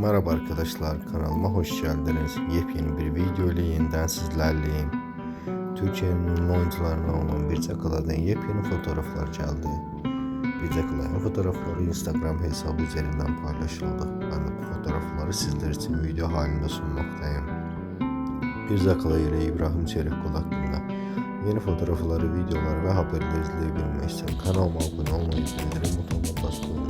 Merhaba arkadaşlar kanalıma hoş geldiniz. Yepyeni bir video ile yeniden sizlerleyim. Türkiye'nin ünlü oyuncularından olan bir Çakala'dan yepyeni fotoğraflar geldi. Bir Çakala'nın fotoğrafları Instagram hesabı üzerinden paylaşıldı. Ben de bu fotoğrafları sizler için video halinde sunmaktayım. Bir Çakala ile İbrahim Çelikkol hakkında yeni fotoğrafları, videoları ve haberleri izleyebilmek için kanalıma abone olmayı, bildirim butonuna basmayı.